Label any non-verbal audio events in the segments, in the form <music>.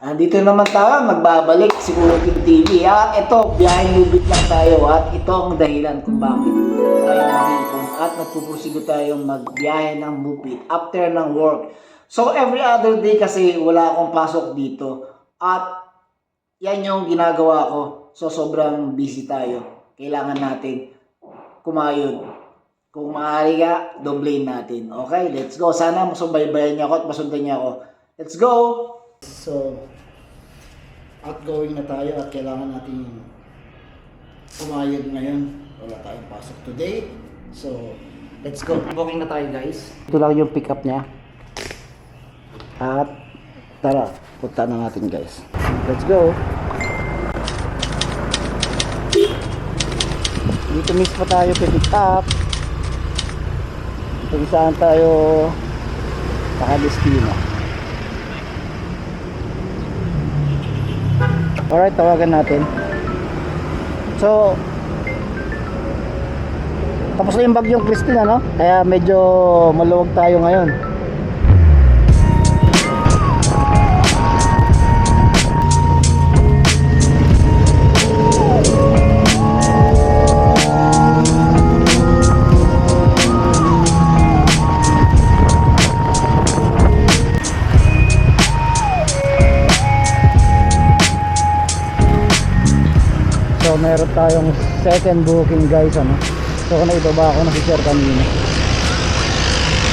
Andito naman tayo, magbabalik si Kulupin TV. At ito, biyahe lubit lang tayo. At ito ang dahilan kung bakit tayo nandito. At nagpupusigo tayong magbiyahe ng lupit after ng work. So every other day kasi wala akong pasok dito. At yan yung ginagawa ko. So sobrang busy tayo. Kailangan natin kumayod. Kung maaari ka, doblein natin. Okay, let's go. Sana masubaybayan niya ako at masundan niya ako. Let's go! So, outgoing na tayo at kailangan natin kumayod ngayon. Wala tayong pasok today. So, let's go. Booking na tayo guys. Ito lang yung pick up niya. At tara, punta na natin guys. Let's go. Dito mismo tayo pick up. Kung saan tayo nakadestino. Alright, tawagan natin. So, tapos na yung bagyong Christine, ano? Kaya medyo maluwag tayo ngayon. Meron tayong second booking guys ano. So kung naibaba ako na si Sir kanina.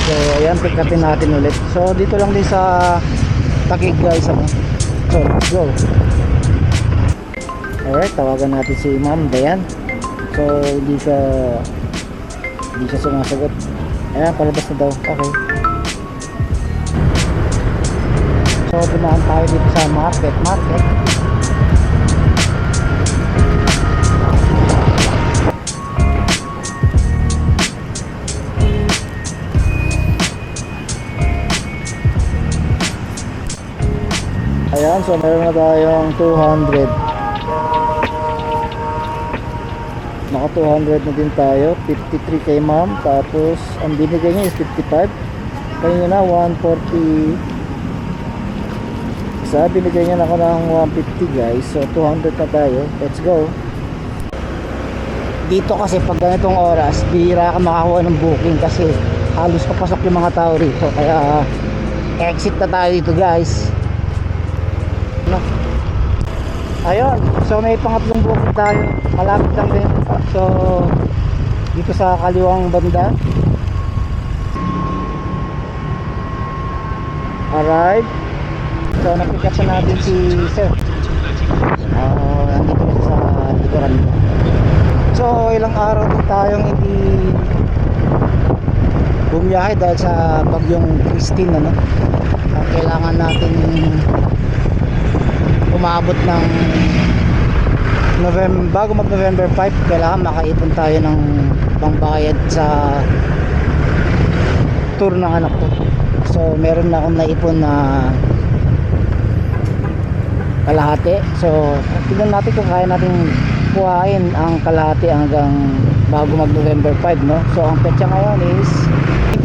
So ayan pick natin ulit. So dito lang din sa Takig guys ano. So let's go. Alright, tawagan natin si Ma'am Dayan. So hindi siya hindi siya sumasagot. Ayan, palabas na daw. Okay. So punahan tayo dito sa market. Market. So meron na tayong 200. Naka 200 na din tayo. 53 kay ma'am. Tapos, ang binigay niya is 55. Kanina na, 140. Isa, binigay niya na ako ng 150 guys. So, 200 na tayo. Let's go. Dito kasi pag ganitong oras, bihira ka makakuha ng booking kasi halos papasok yung mga tao rito. Kaya, exit na tayo dito guys. No. Ayun, so may pangatlong bukid tayo. Malapit lang din. So, dito sa kaliwang banda. Alright. So, napick na natin si Sir. Uh, nandito na sa likuran. So, ilang araw din tayong hindi bumiyahe dahil sa bagyong Christine ano. Uh, kailangan natin umabot ng November, bago mag November 5 kailangan makaipon tayo ng pangbayad sa tour ng anak ko. So meron na akong naipon na kalahati. So tignan natin kung kaya natin kuhain ang kalahati hanggang bago mag November 5 no? So ang petsa ngayon is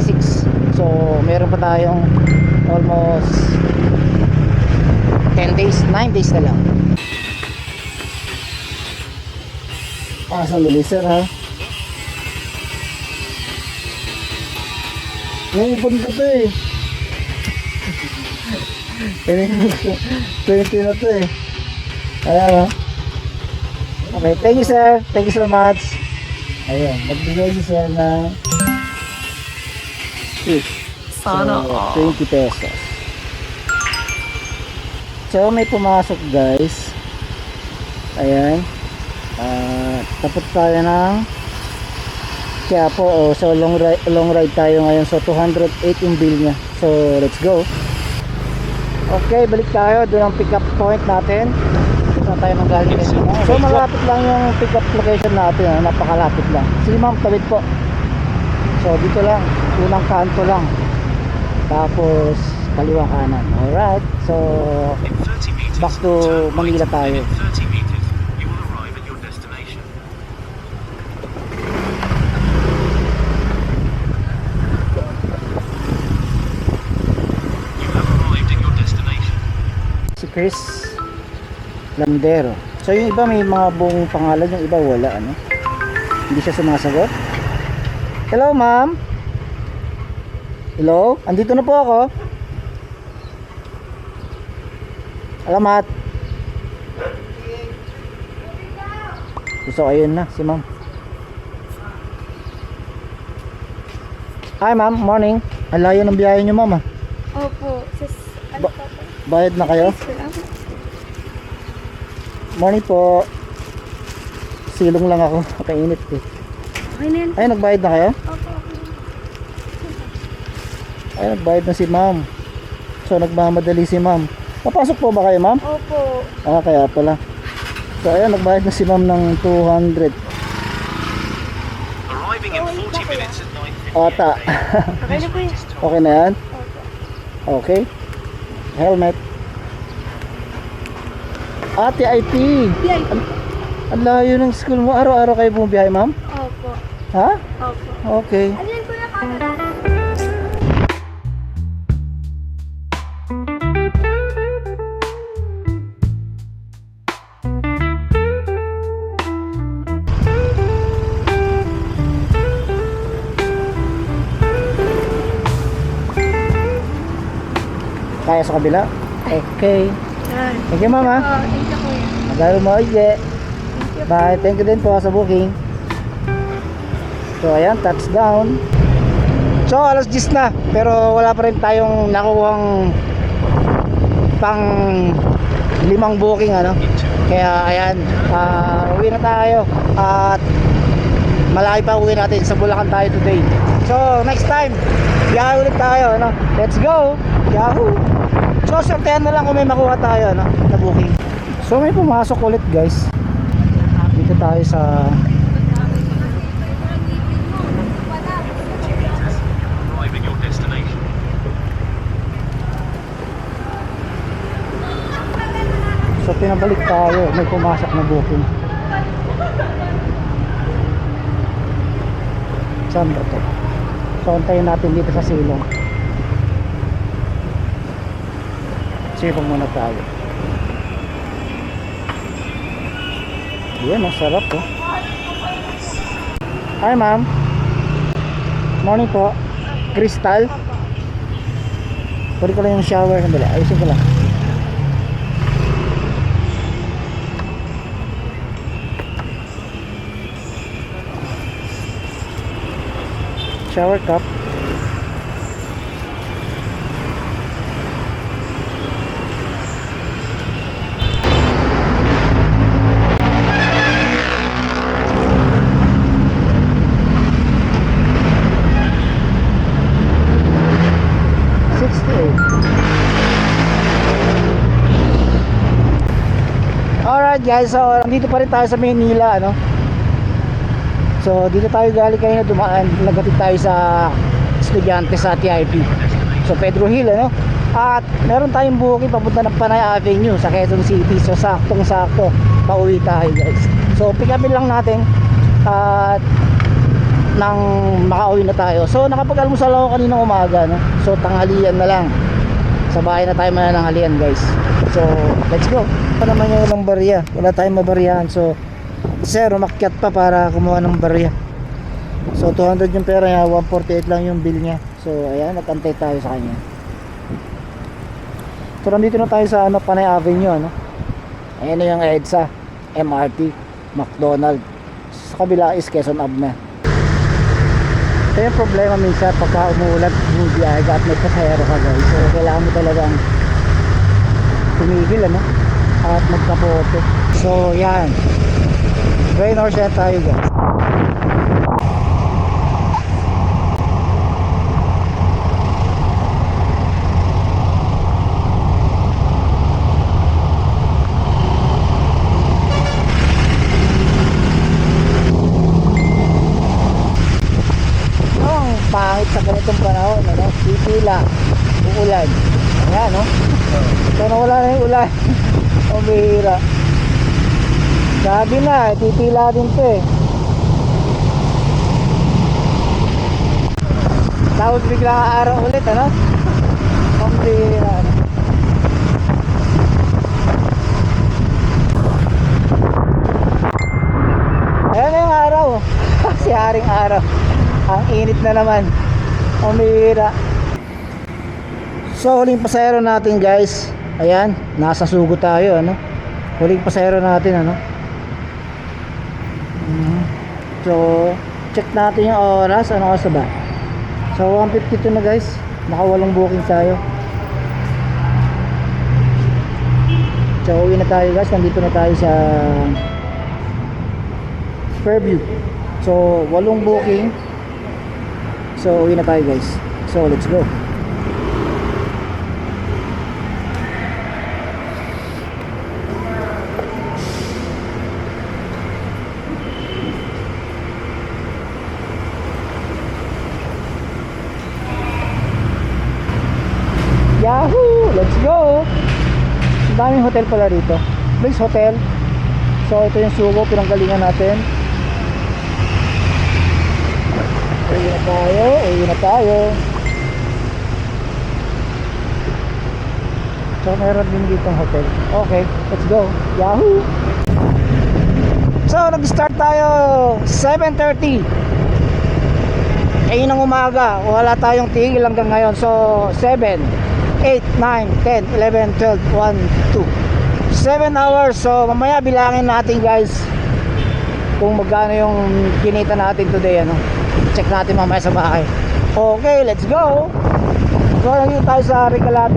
26 so meron pa tayong almost 10 days, 9 days na lang. Ah, sandali sir ha. Ngayon ko to eh. <laughs> 20 na to eh. Ayan ha. Okay, thank you sir. Thank you so much. Ayan, nagbigay si sir ng fish. Sana So, 20 pesos. So may pumasok guys. Ayan. Ah, tapos tayo ng Quiapo. Oh, so long ride, long ride tayo ngayon. So 208 yung bill niya. So let's go. Okay, balik tayo doon ang pick up point natin. Saan tayo manggaling kanina. So malapit lang yung pick up location natin. ah. Napakalapit lang. Sige ma'am, tawid po. So dito lang, unang kanto lang. Tapos kaliwa kanan. Alright. So In 30 meters, back to Manila tayo. and in 30 meters, you will arrive at your destination. You have arrived at your destination. Si Chris Landero. So yung iba may mga buong pangalan, yung iba wala ano. Hindi siya sumasagot. Hello ma'am. Hello? Andito na po ako. Alamat. So ayun na si ma'am. Hi ma'am, morning. Ang layo ng biyahe niyo ma'am ah. Opo. Sis, ano Ba- po? Bayad na kayo? Salamat. Morning po. Silong lang ako. Kainit eh. Okay na yan. Ay, nagbayad na kayo? Opo. Ay, nagbayad na si ma'am. So, nagmamadali si ma'am. Papasok po ba kayo ma'am? Opo. Ah, kaya pala. So, ayan, nagbayad na si ma'am ng 200. Arriving in 40 minutes at 9.58 Ata. Okay na po yun. okay na yan? Opo. Okay. Helmet. Ate IT. Yan. Ang layo ng school mo. Araw-araw kayo bumibiyahe ma'am? Opo. Ha? Opo. Okay. Alin ko na camera? Kaya sa kabila? Okay. Thank you ma'am ha. Oh, thank you kuya. Magalo mo, Ije. Bye. Thank you din po sa booking. So, ayan, touchdown. So, alas 10 na. Pero wala pa rin tayong nakuhang pang limang booking, ano. Kaya, ayan, ah, uwi na tayo. At malaki pa uwi natin. Sa Bulacan tayo today. So, next time, biyahe ulit tayo, ano. Let's go. Yahoo! So, sortehan na lang kung may makuha tayo, ano, na booking. So, may pumasok ulit, guys. Dito tayo sa 40 meters, arrive at your destination. So pinabalik tayo, may pumasok na booking. Saan ba to? So antayin natin dito sa silong. Sipong muna tayo. Yan, ang sarap oh. Hi ma'am. Morning po. Crystal. Pwede ko lang yung shower. Ayusin ko lang. Shower cup. Alright guys, so nandito pa rin tayo sa Maynila, ano? So dito tayo galing kayo na dumaan, nagatid tayo sa estudyante sa TIP. So Pedro Hill ano. At meron tayong booking papunta ng Panay Avenue sa Quezon City. So saktong sakto pauwi tayo guys. So pick lang natin at nang makauwi na tayo. So nakapag-almusal ako kanina umaga no. So tanghalian na lang. Sa bahay na tayo manananghalian guys. So let's go. Pa naman yung walang barya. Wala tayong mabaryahan. So Sir, umakyat pa para kumuha ng barya. So 200 yung pera niya, 148 lang yung bill niya. So ayan, nagantay tayo sa kanya. So nandito na tayo sa ano, Panay Avenue ano. Ayan na yung EDSA, MRT, McDonald. Sa kabila is Quezon Ave na. Ito yung problema minsan pagka umuulan, bumibiyahe ka at may pasahero ka guys. So kailangan mo talagang tumigil ano at magkapote. So yan. Rain or shine tayo guys. Ang pangit sa ganitong panahon, ano? Pipila, uulan. Ayan, no? So, nawala na yung ulan. <laughs> Ang Gabi na, titila din to eh. Tapos bigla araw ulit, ano? Pambira, ano? Ayan yung araw. <laughs> si Haring Araw. Ang init na naman. Pambira. So, huling pasero natin guys. Ayan, nasa sugo tayo, ano? Huling pasero natin, ano? So, check natin yung oras. Ano oras na ba? So, 152 na guys. Nakawalong booking tayo. So, uwi na tayo guys. Nandito na tayo sa Fairview. So, walong booking. So, uwi na tayo guys. So, let's go. Yahoo! Let's go! Ang daming hotel pala rito. Place Hotel. So, ito yung sugo, pinanggalingan natin. Uwi na tayo, uwi na tayo. So, meron din dito hotel. Okay, let's go. Yahoo! So, nag-start tayo 7.30 ayun ang umaga wala tayong tigil hanggang ngayon so 7 8, 9, 10, 11, 12, 1, 2 7 hours. So mamaya bilangin natin guys kung magkano yung kinita natin today ano. Check natin mamaya sa bahay. Okay let's go. So nandito tayo sa Regalado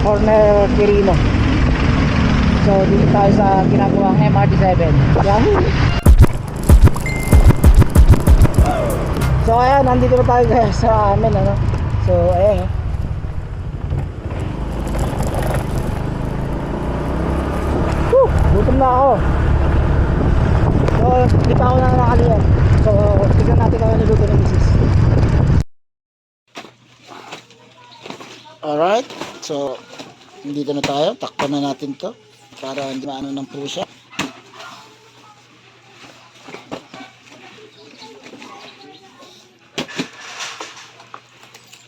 corner Quirino. So dito tayo sa ginagawang MRT7 yahoo! So ayan, nandito na tayo guys sa amin ano. So ayan. oh. Gutom na ako. So, hindi pa ako na nakaliyan. So, tignan natin kung ano luto ng misis. Alright, so dito na tayo. Takpan na natin to para hindi maano ng pusa.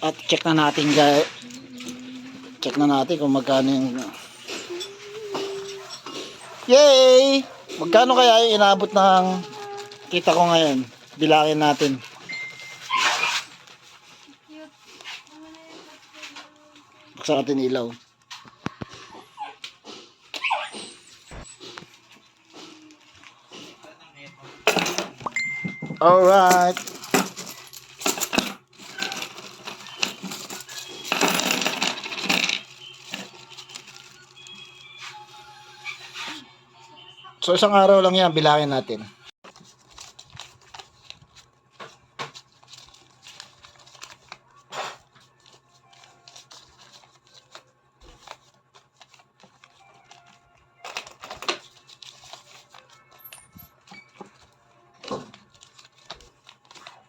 At check na natin guys. Check na natin kung magkano yung Yay! Magkano kaya yung inabot ng kita ko ngayon? Bilangin natin. Buksan natin ilaw. Alright. So isang araw lang yan, bilangin natin.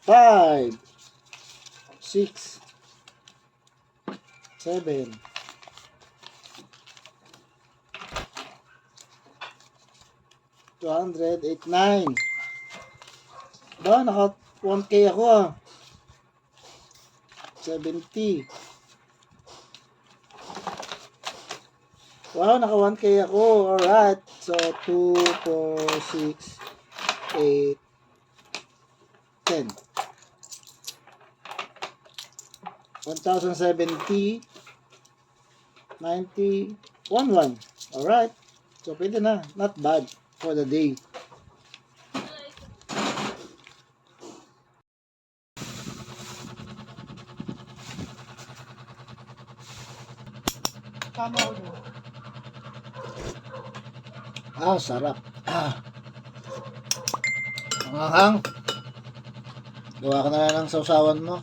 Five, six, seven, two hundred, eight, nine. Ba, naka 1K ako ah. 70. Wow, naka 1K ako. Alright. So, 2, 4, 6, 8, 10. 1,070, 90, 11. Alright. So, pwede na. Not bad for the day. Ah, sarap. Ah. Ang anghang. Gawa ka na lang ng sausawan mo.